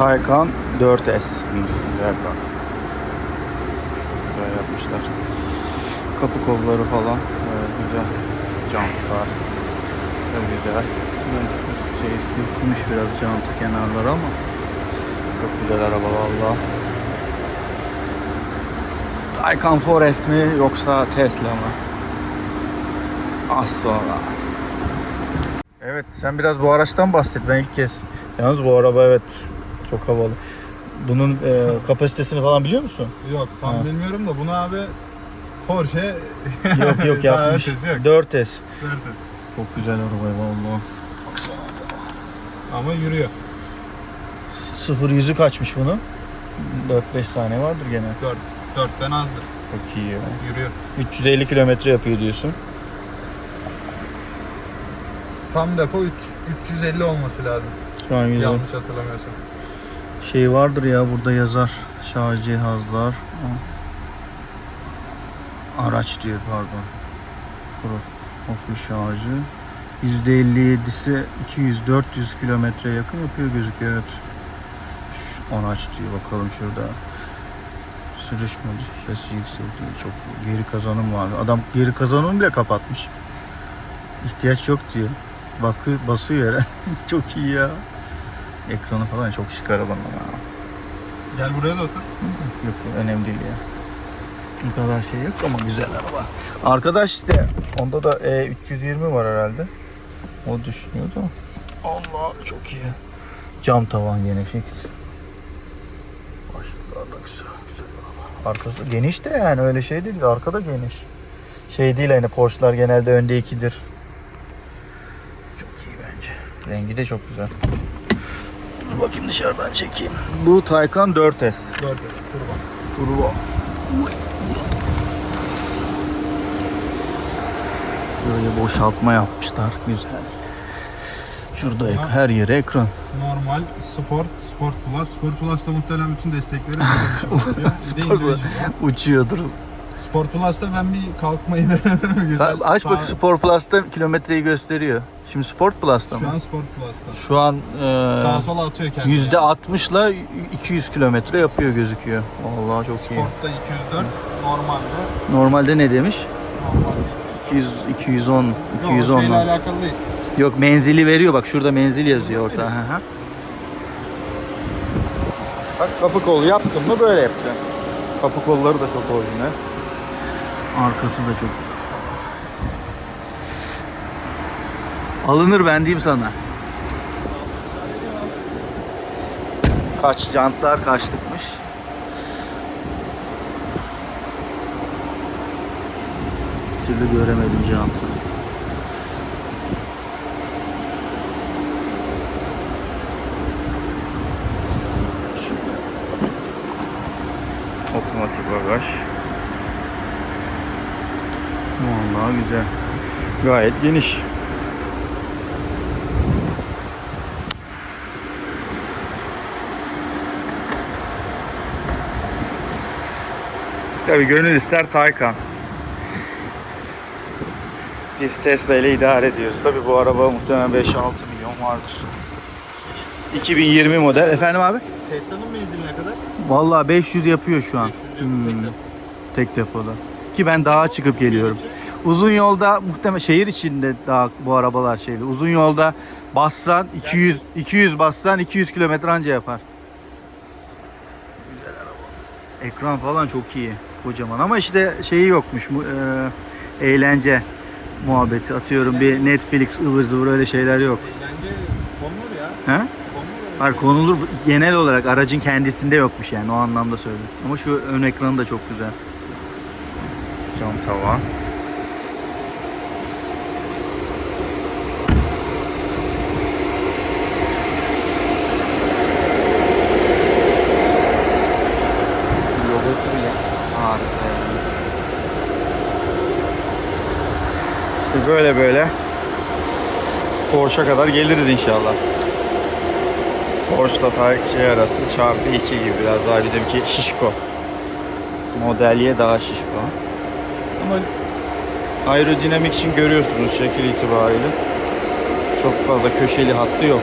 Taycan 4S. Güzel bak. Güzel yapmışlar. Kapı kolları falan evet, güzel. Jantlar. Çok güzel. Şey sürtmüş biraz jantı kenarları ama çok güzel araba valla. Taycan Forest mi yoksa Tesla mı? Az sonra. Evet sen biraz bu araçtan bahset. Ben ilk kez. Yalnız bu araba evet çok havalı. Bunun e, kapasitesini falan biliyor musun? Yok tam Ha. bilmiyorum da bunu abi Porsche Yok yok Daha yapmış. ötesi yok. 4S. Nerede? Çok güzel araba vallahi. Ama yürüyor. Sıfır yüzü kaçmış bunun? 4-5 saniye vardır gene. 4. 4'ten azdır. Çok iyi ya. Yürüyor. 350 kilometre yapıyor diyorsun. Tam depo 3, 350 olması lazım. Şu an 110. Yanlış hatırlamıyorsam. Şey vardır ya burada yazar. Şarj cihazlar. Araç diyor pardon. Profil şarjı. %57'si 200-400 kilometre yakın yapıyor gözüküyor. Evet. Şu araç diyor bakalım şurada. Sürüş modifikası yükseltiyor. Çok geri kazanım var. Adam geri kazanım bile kapatmış. İhtiyaç yok diyor. Bakıyor, basıyor çok iyi ya. Ekranı falan çok şık arabanın ama. Gel buraya da otur. Yok önemli değil ya. Bu kadar şey yok ama güzel araba. Arkadaş işte onda da E 320 var herhalde. O düşünüyordu. Allah çok iyi. Cam tavan yine fix. Başlıklar da güzel, güzel araba. Arkası geniş de yani öyle şey değil. Arkada geniş. Şey değil hani Porsche'lar genelde önde ikidir. Çok iyi bence. Rengi de çok güzel. Dur bakayım dışarıdan çekeyim. Bu Taycan 4S. 4 turbo. Turbo. Şöyle boşaltma yapmışlar. Güzel. Şurada ek- her yere ekran. Normal, Sport, Sport Plus. Sport Plus'ta muhtemelen bütün destekleri Sport var. Uçuyordur. Sport Plus'ta ben bir kalkmayı denedim. Güzel. Aç bak Sport Plus'ta kilometreyi gösteriyor. Şimdi Sport Plus'ta Şu mı? an Sport Plus'ta. Şu an Sağa sola atıyor kendini. yüzde 60'la 200 kilometre yapıyor gözüküyor. Allah çok iyi. Sport'ta 204, normalde Normalde ne demiş? normalde 200 210 Yok, o 210. şeyle alakalı değil. Yok menzili veriyor bak şurada menzil yazıyor orta. Hı hı. Bak kapı kolu yaptın mı böyle yapacaksın. Kapı kolları da çok orijinal. Arkası da çok Alınır ben diyeyim sana. Kaç jantlar kaçlıkmış. Bir türlü göremedim jantı. Otomatik bagaj. Vallahi güzel. Gayet geniş. Tabii gönül ister Taycan. Biz Tesla ile idare ediyoruz. Tabii bu araba muhtemelen 5-6 milyon vardır. 2020 model. Efendim abi? Tesla'nın menzili ne kadar? Vallahi 500 yapıyor şu an. 500 yapıyor, tek Hmm, tek depoda. Ki ben dağa çıkıp geliyorum. Uzun yolda muhtemelen şehir içinde daha bu arabalar şeyli. Uzun yolda bassan 200 200 bassan 200 kilometre anca yapar. Güzel araba. Ekran falan çok iyi. Kocaman ama işte şeyi yokmuş. mu- e, eğlence muhabbeti atıyorum bir Netflix ıvır zıvır öyle şeyler yok. Eğlence konulur ya. He? Konulur. Var konulur genel olarak aracın kendisinde yokmuş yani o anlamda söylüyorum. Ama şu ön ekranı da çok güzel. Cam tavan. İşte böyle böyle Porsche'a kadar geliriz inşallah. Porsche'la şey arası çarpı 2 gibi biraz daha bizimki şişko. Model daha şişko. Ama aerodinamik için görüyorsunuz şekil itibariyle. Çok fazla köşeli hattı yok.